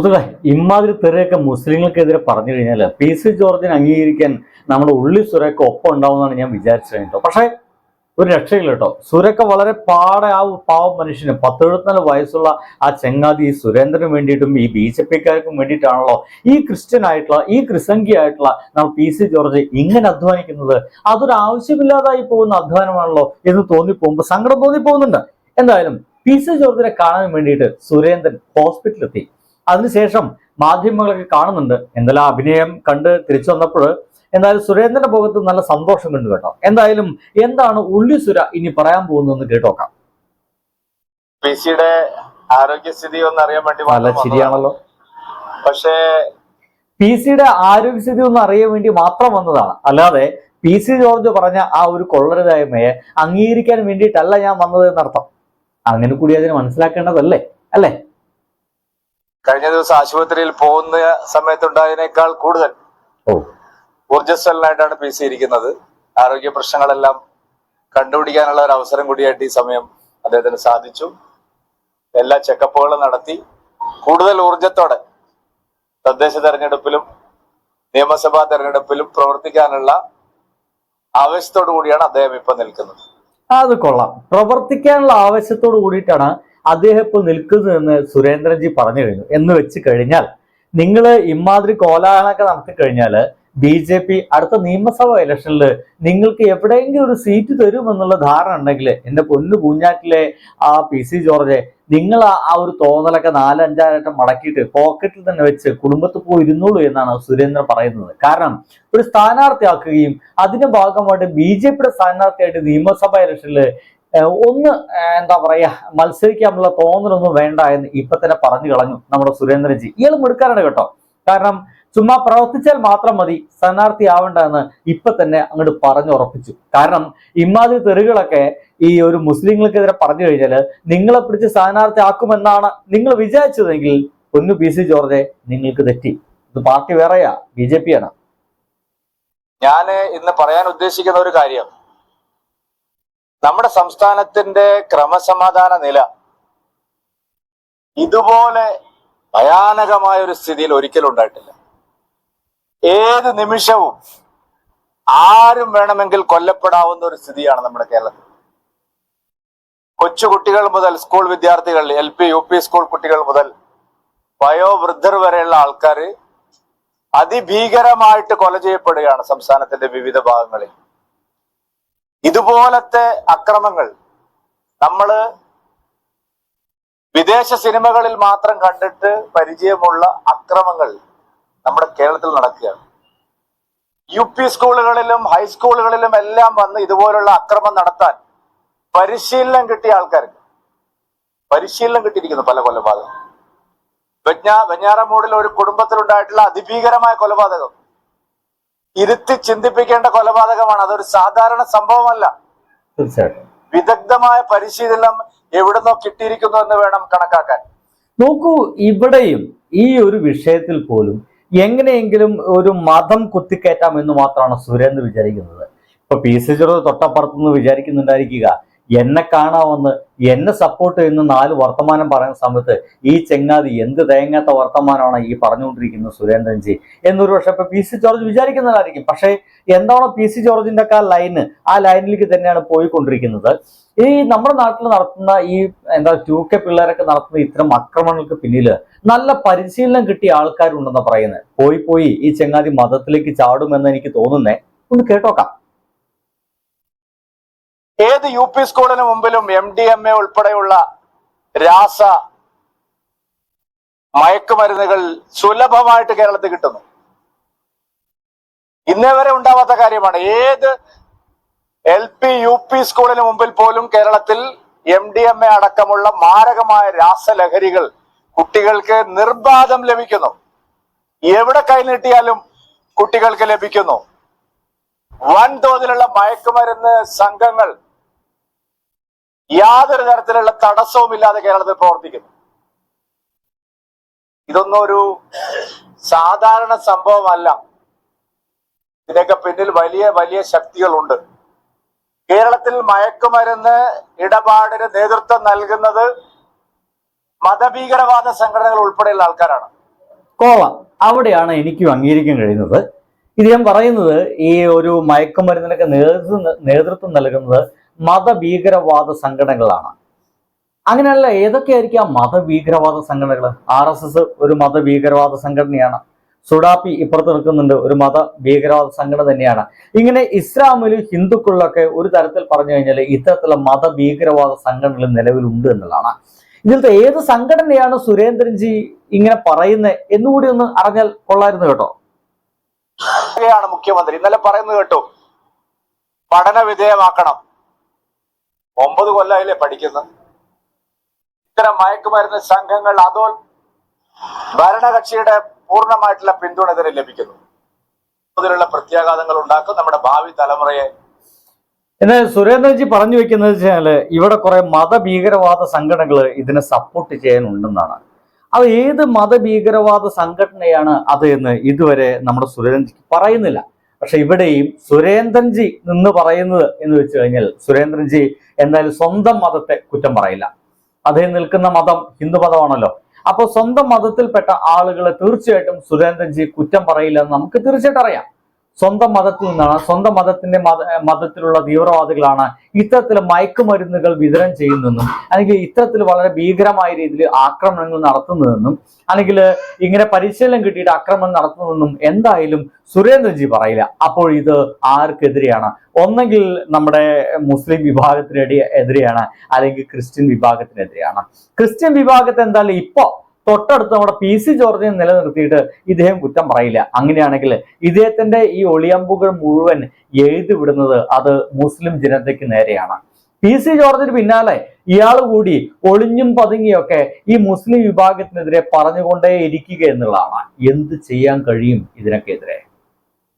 സുഹൃത്തുക്കളെ ഇമാതിരി തെറിയൊക്കെ മുസ്ലിങ്ങൾക്കെതിരെ പറഞ്ഞു കഴിഞ്ഞാൽ പി സി ജോർജിനെ അംഗീകരിക്കാൻ നമ്മുടെ ഉള്ളി സുരക്ക ഒപ്പം ഉണ്ടാവുമെന്നാണ് ഞാൻ വിചാരിച്ചത് കേട്ടോ. പക്ഷേ ഒരു രക്ഷയില്ല കേട്ടോ. സുരക്ക വളരെ പാടെ ആ പാവം മനുഷ്യന് പത്തെഴുപത്തിനാല് വയസ്സുള്ള ആ ചെങ്ങാതി ഈ സുരേന്ദ്രന് വേണ്ടിയിട്ടും ഈ ബി ജെ പിക്കാർക്കും വേണ്ടിയിട്ടാണല്ലോ ഈ ക്രിസ്ത്യൻ ആയിട്ടുള്ള ഈ ക്രിസംഗി ആയിട്ടുള്ള നമ്മൾ പി സി ജോർജ് ഇങ്ങനെ അധ്വാനിക്കുന്നത്. അതൊരു ആവശ്യമില്ലാതായി പോകുന്ന അധ്വാനമാണല്ലോ എന്ന് തോന്നിപ്പോകുമ്പോൾ സങ്കടം തോന്നിപ്പോകുന്നുണ്ട്. എന്തായാലും പി സി ജോർജിനെ കാണാൻ വേണ്ടിയിട്ട് സുരേന്ദ്രൻ ഹോസ്പിറ്റലിലെത്തി. അതിനുശേഷം മാധ്യമങ്ങളൊക്കെ കാണുന്നുണ്ട്. എന്തെല്ലാം അഭിനയം കണ്ട് തിരിച്ചു വന്നപ്പോൾ എന്തായാലും സുരേന്ദ്രന്റെ ഭോഗത്ത് നല്ല സന്തോഷം കണ്ടു കേട്ടോ. എന്തായാലും എന്താണ് ഉള്ളി സുര ഇനി പറയാൻ പോകുന്നതെന്ന് കേട്ടോക്കാം. പി സിയുടെ ആരോഗ്യസ്ഥിതി ഒന്ന് അറിയാൻ വേണ്ടി നല്ല ശരിയാണല്ലോ പക്ഷേ പി സിയുടെ ആരോഗ്യസ്ഥിതി ഒന്ന് അറിയാൻ വേണ്ടി മാത്രം വന്നതാണ്. അല്ലാതെ പി സി ജോർജ് പറഞ്ഞ ആ ഒരു കൊള്ളരുതായ്മയെ അംഗീകരിക്കാൻ വേണ്ടിയിട്ടല്ല ഞാൻ വന്നത് എന്നർത്ഥം. അങ്ങനെ കൂടി അതിന് മനസ്സിലാക്കേണ്ടതല്ലേ? അല്ലേ? കഴിഞ്ഞ ദിവസം ആശുപത്രിയിൽ പോകുന്ന സമയത്തുണ്ടായതിനേക്കാൾ കൂടുതൽ ഊർജസ്വലനായിട്ടാണ് ഊർജസ്വലനായിട്ടാണ് പി സി ഇരിക്കുന്നത്. ആരോഗ്യ പ്രശ്നങ്ങളെല്ലാം കണ്ടുപിടിക്കാനുള്ള ഒരു അവസരം കൂടിയായിട്ട് ഈ സമയം അദ്ദേഹത്തിന് സാധിച്ചു. എല്ലാ ചെക്കപ്പുകളും നടത്തി കൂടുതൽ ഊർജത്തോടെ തദ്ദേശ തെരഞ്ഞെടുപ്പിലും നിയമസഭാ തെരഞ്ഞെടുപ്പിലും പ്രവർത്തിക്കാനുള്ള ആവേശത്തോടു കൂടിയാണ് അദ്ദേഹം ഇപ്പൊ നിൽക്കുന്നത്. അത് കൊള്ളാം. പ്രവർത്തിക്കാനുള്ള ആവശ്യത്തോട് കൂടിയിട്ടാണ് അദ്ദേഹം ഇപ്പോൾ നിൽക്കുന്നതെന്ന് സുരേന്ദ്രൻജി പറഞ്ഞു കഴിഞ്ഞു. എന്ന് വെച്ച് കഴിഞ്ഞാൽ നിങ്ങൾ ഇമാതിരി കോലാഹലമൊക്കെ നടത്തി കഴിഞ്ഞാൽ ബി ജെ പി അടുത്ത നിയമസഭാ ഇലക്ഷനിൽ നിങ്ങൾക്ക് എവിടെയെങ്കിലും ഒരു സീറ്റ് തരുമെന്നുള്ള ധാരണ ഉണ്ടെങ്കിൽ എന്റെ പൊന്നു പൂഞ്ഞാറ്റിലെ ആ പി സി ജോർജെ നിങ്ങൾ ആ ഒരു തോന്നലൊക്കെ നാലഞ്ചായിരം മടക്കിയിട്ട് പോക്കറ്റിൽ തന്നെ വെച്ച് കുടുംബത്തിൽ പോയി ഇരുന്നോളൂ എന്നാണ് സുരേന്ദ്രൻ പറയുന്നത്. കാരണം ഒരു സ്ഥാനാർത്ഥിയാക്കുകയും അതിന്റെ ഭാഗമായിട്ട് ബി ജെ പിയുടെ സ്ഥാനാർത്ഥിയായിട്ട് നിയമസഭാ ഇലക്ഷനിൽ ഒന്ന് എന്താ പറയാ മത്സരിക്കാനുള്ള തോന്നലൊന്നും വേണ്ട എന്ന് ഇപ്പൊ തന്നെ പറഞ്ഞു കളഞ്ഞു നമ്മുടെ സുരേന്ദ്രൻജി ഇയാൾ മിടുക്കാറുണ്ട് കേട്ടോ. കാരണം ചുമ്മാ പ്രവർത്തിച്ചാൽ മാത്രം മതി സ്ഥാനാർത്ഥി ആവണ്ട എന്ന് ഇപ്പൊ തന്നെ അങ്ങോട്ട് പറഞ്ഞു ഉറപ്പിച്ചു. കാരണം ഇമാതിരി തെറികളൊക്കെ ഈ ഒരു മുസ്ലിങ്ങൾക്കെതിരെ പറഞ്ഞു കഴിഞ്ഞാൽ നിങ്ങളെ പിടിച്ച് സ്ഥാനാർത്ഥി ആക്കുമെന്നാണ് നിങ്ങൾ വിചാരിച്ചതെങ്കിൽ പൊന്നു പി സി ജോർജെ നിങ്ങൾക്ക് തെറ്റി. ഇത് പാർട്ടി വേറെയാ ബി ജെ പി ആണ്. ഞാൻ ഇന്ന് പറയാൻ ഉദ്ദേശിക്കുന്ന ഒരു കാര്യം നമ്മുടെ സംസ്ഥാനത്തിന്റെ ക്രമസമാധാന നില ഇതുപോലെ ഭയാനകമായ ഒരു സ്ഥിതിയിൽ ഒരിക്കലും ഉണ്ടായിട്ടില്ല. ഏത് നിമിഷവും ആരും വേണമെങ്കിൽ കൊല്ലപ്പെടാവുന്ന ഒരു സ്ഥിതിയാണ് നമ്മുടെ കേരളത്തിൽ. കൊച്ചുകുട്ടികൾ മുതൽ സ്കൂൾ വിദ്യാർത്ഥികൾ L P U P school കുട്ടികൾ മുതൽ വയോവൃദ്ധർ വരെയുള്ള ആൾക്കാർ അതിഭീകരമായിട്ട് കൊല ചെയ്യപ്പെടുകയാണ് സംസ്ഥാനത്തിന്റെ വിവിധ ഭാഗങ്ങളിൽ. ഇതുപോലത്തെ അക്രമങ്ങൾ നമ്മൾ വിദേശ സിനിമകളിൽ മാത്രം കണ്ടിട്ട് പരിചയമുള്ള അക്രമങ്ങൾ നമ്മുടെ കേരളത്തിൽ നടക്കുകയാണ്. യു പി സ്കൂളുകളിലും ഹൈസ്കൂളുകളിലും എല്ലാം വന്ന് ഇതുപോലുള്ള അക്രമം നടത്താൻ പരിശീലനം കിട്ടിയ ആൾക്കാർക്ക് പരിശീലനം കിട്ടിയിരിക്കുന്നു പല കൊലപാതകം. വെഞ്ഞാ വെഞ്ഞാറമൂടിൽ ഒരു കുടുംബത്തിലുണ്ടായിട്ടുള്ള അതിഭീകരമായ കൊലപാതകം. ഇരുത്തി ചിന്തിപ്പിക്കേണ്ട കൊലപാതകമാണ്. അതൊരു സാധാരണ സംഭവമല്ല. തീർച്ചയായിട്ടും. വിദഗ്ധമായ പരിശീലനം എവിടുന്നോ കിട്ടിയിരിക്കുന്നു എന്ന് വേണം കണക്കാക്കാൻ. നോക്കൂ ഇവിടെയും ഈ ഒരു വിഷയത്തിൽ പോലും എങ്ങനെയെങ്കിലും ഒരു മതം കുത്തിക്കയറ്റാം എന്ന് മാത്രമാണ് സുരേന്ദ്രൻ വിചാരിക്കുന്നത്. ഇപ്പൊ പി സി ചെറുത് തൊട്ടപ്പുറത്തുനിന്ന് വിചാരിക്കുന്നുണ്ടായിരിക്കുക എന്നെ കാണാമെന്ന് എന്നെ സപ്പോർട്ട് ചെയ്യുന്ന നാല് വർത്തമാനം പറയുന്ന സമയത്ത് ഈ ചെങ്ങാതി എന്ത് തേങ്ങാത്ത വർത്തമാനമാണ് ഈ പറഞ്ഞുകൊണ്ടിരിക്കുന്നത് സുരേന്ദ്രൻജി? എന്നൊരു പക്ഷെ ഇപ്പൊ പി സി ജോർജ് വിചാരിക്കുന്നതായിരിക്കും. പക്ഷേ എന്താണോ പി സി ജോർജിന്റെ ഒക്കെ ആ ലൈന് ആ ലൈനിലേക്ക് തന്നെയാണ് പോയിക്കൊണ്ടിരിക്കുന്നത്. ഈ നമ്മുടെ നാട്ടിൽ നടത്തുന്ന ഈ എന്താ ടു കെ പിള്ളേരൊക്കെ നടത്തുന്ന ഇത്തരം ആക്രമണങ്ങൾക്ക് പിന്നിൽ നല്ല പരിശീലനം കിട്ടിയ ആൾക്കാരുണ്ടെന്ന് പറയുന്നത് പോയി പോയി ഈ ചെങ്ങാതി മതത്തിലേക്ക് ചാടുമെന്ന് എനിക്ക് തോന്നുന്നേ. ഒന്ന് കേട്ടോക്കാം. ഏത് യു പി സ്കൂളിന് മുമ്പിലും എം ഡി എം എ ഉൾപ്പെടെയുള്ള രാസ മയക്കുമരുന്നുകൾ സുലഭമായിട്ട് കേരളത്തിൽ കിട്ടുന്നു. ഇന്നേ വരെ ഉണ്ടാവാത്ത കാര്യമാണ്. ഏത് എൽ പി യു പി സ്കൂളിന് മുമ്പിൽ പോലും കേരളത്തിൽ എം ഡി എം എ അടക്കമുള്ള മാരകമായ രാസലഹരികൾ കുട്ടികൾക്ക് നിർബാധം ലഭിക്കുന്നു. എവിടെ കൈനീട്ടിയാലും കുട്ടികൾക്ക് ലഭിക്കുന്നു. വൻതോതിലുള്ള മയക്കുമരുന്ന് സംഘങ്ങൾ യാതൊരു തരത്തിലുള്ള തടസ്സവും ഇല്ലാതെ കേരളത്തിൽ പ്രവർത്തിക്കുന്നു. ഇതൊന്നും ഒരു സാധാരണ സംഭവമല്ല. ഇതിനൊക്കെ പിന്നിൽ വലിയ വലിയ ശക്തികളുണ്ട്. കേരളത്തിൽ മയക്കുമരുന്ന് ഇടപാടിന് നേതൃത്വം നൽകുന്നത് മതഭീകരവാദ സംഘടനകൾ ഉൾപ്പെടെയുള്ള ആൾക്കാരാണ്. കോവ അവിടെയാണ് എനിക്കും അംഗീകരിക്കാൻ കഴിയുന്നത്. ഇത് ഞാൻ പറയുന്നത് ഈ ഒരു മയക്കുമരുന്നിനൊക്കെ നേതൃത്വം നേതൃത്വം നൽകുന്നത് മതഭീകരവാദ സംഘടനകളാണ്. അങ്ങനെയല്ല ഏതൊക്കെയായിരിക്കും ആ മതഭീകരവാദ സംഘടനകൾ? ആർ എസ് എസ് ഒരു മതഭീകരവാദ സംഘടനയാണ്. സുഡാപ്പി ഇപ്പുറത്ത് നിൽക്കുന്നുണ്ട് ഒരു മത ഭീകരവാദ സംഘടന തന്നെയാണ്. ഇങ്ങനെ ഇസ്ലാമിലും ഹിന്ദുക്കളിലൊക്കെ ഒരു തരത്തിൽ പറഞ്ഞു കഴിഞ്ഞാൽ ഇത്തരത്തിലുള്ള മതഭീകരവാദ സംഘടനകൾ നിലവിലുണ്ട് എന്നുള്ളതാണ്. ഇതിലത്തെ ഏത് സംഘടനയാണ് സുരേന്ദ്രൻജി ഇങ്ങനെ പറയുന്നത് എന്നുകൂടി ഒന്ന് അറിഞ്ഞാൽ കൊള്ളായിരുന്നു കേട്ടോ. മുഖ്യമന്ത്രി. ഇന്നലെ പറയുന്നത് കേട്ടോ പഠന വിധേയമാക്കണം. ഒമ്പത് കൊല്ലമായില്ലേ പഠിക്കുന്നത്? ഇത്തരം മയക്കുമരുന്ന് സംഘങ്ങൾ അതോ ഭരണകക്ഷിയുടെ പൂർണമായിട്ടുള്ള പിന്തുണ ഇതിന് ലഭിക്കുന്നു. അതിലുള്ള പ്രത്യാഘാതങ്ങൾ ഉണ്ടാക്കും നമ്മുടെ ഭാവി തലമുറയെ. എന്നാൽ സുരേന്ദ്രജി പറഞ്ഞു വെക്കുന്നത് വെച്ചാൽ ഇവിടെ കുറെ മതഭീകരവാദ സംഘടനകൾ ഇതിനെ സപ്പോർട്ട് ചെയ്യാനുണ്ടെന്നാണ്. അത് ഏത് മതഭീകരവാദ സംഘടനയാണ് അത് എന്ന് ഇതുവരെ നമ്മുടെ സുരേന്ദ്രജി പറയുന്നില്ല. പക്ഷെ ഇവിടെയും സുരേന്ദ്രൻജി നിന്ന് പറയുന്നത് എന്ന് വെച്ച് കഴിഞ്ഞാൽ സുരേന്ദ്രൻജി എന്നാൽ സ്വന്തം മതത്തെ കുറ്റം പറയില്ല. അദ്ദേഹം നിൽക്കുന്ന മതം ഹിന്ദു മതമാണല്ലോ. അപ്പോൾ സ്വന്തം മതത്തിൽപ്പെട്ട ആളുകളെ തീർച്ചയായിട്ടും സുരേന്ദ്രൻജി കുറ്റം പറയില്ല എന്ന് നമുക്ക് തീർച്ചയായിട്ടും അറിയാം. സ്വന്തം മതത്തിൽ നിന്നാണ് സ്വന്തം മതത്തിന്റെ മത മതത്തിലുള്ള തീവ്രവാദികളാണ് ഇത്തരത്തിൽ മയക്കുമരുന്നുകൾ വിതരണം ചെയ്യുന്നതെന്നും അല്ലെങ്കിൽ ഇത്തരത്തിൽ വളരെ ഭീകരമായ രീതിയിൽ ആക്രമണങ്ങൾ നടത്തുന്നതെന്നും അല്ലെങ്കിൽ ഇങ്ങനെ പരിശീലനം കിട്ടിയിട്ട് ആക്രമണം നടത്തുന്നതെന്നും എന്തായാലും സുരേന്ദ്രജി പറയില്ല. അപ്പോൾ ഇത് ആർക്കെതിരെയാണ്? ഒന്നെങ്കിൽ നമ്മുടെ മുസ്ലിം വിഭാഗത്തിനെതിരെയാണ് അല്ലെങ്കിൽ ക്രിസ്ത്യൻ വിഭാഗത്തിനെതിരെയാണ്. ക്രിസ്ത്യൻ വിഭാഗത്തെ എന്തായാലും ഇപ്പോ തൊട്ടടുത്ത് നമ്മുടെ പി സി ജോർജിനെ നിലനിർത്തിയിട്ട് ഇദ്ദേഹം കുറ്റം പറയില്ല. അങ്ങനെയാണെങ്കിൽ ഇദ്ദേഹത്തിന്റെ ഈ ഒളിയമ്പുകൾ മുഴുവൻ എഴുതി വിടുന്നത് അത് മുസ്ലിം ജനതയ്ക്ക് നേരെയാണ്. പി സി ജോർജിന് പിന്നാലെ ഇയാൾ കൂടി ഒളിഞ്ഞും പതുങ്ങിയൊക്കെ ഈ മുസ്ലിം വിഭാഗത്തിനെതിരെ പറഞ്ഞുകൊണ്ടേ ഇരിക്കുക എന്നുള്ളതാണ്. എന്ത് ചെയ്യാൻ കഴിയും ഇതിനൊക്കെ എതിരെ